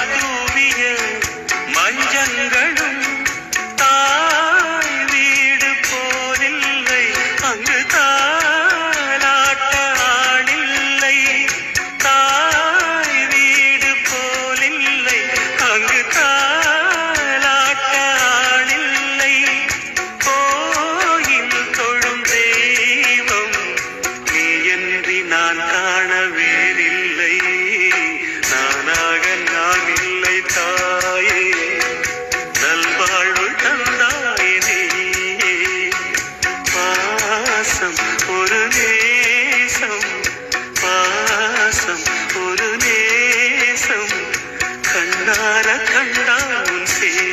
தூவிய மஞ்சங்களும் தாய் வீடு போலில்லை அங்கு தாலாட்ட ஆளில்லை தாய் வீடு போலில்லை அங்கு தாலாட்ட ஆளில்லை கோயில் தொழும் தெய்வம் நீ என்று நான் காணவே கண்ணார கண்டான் சேர்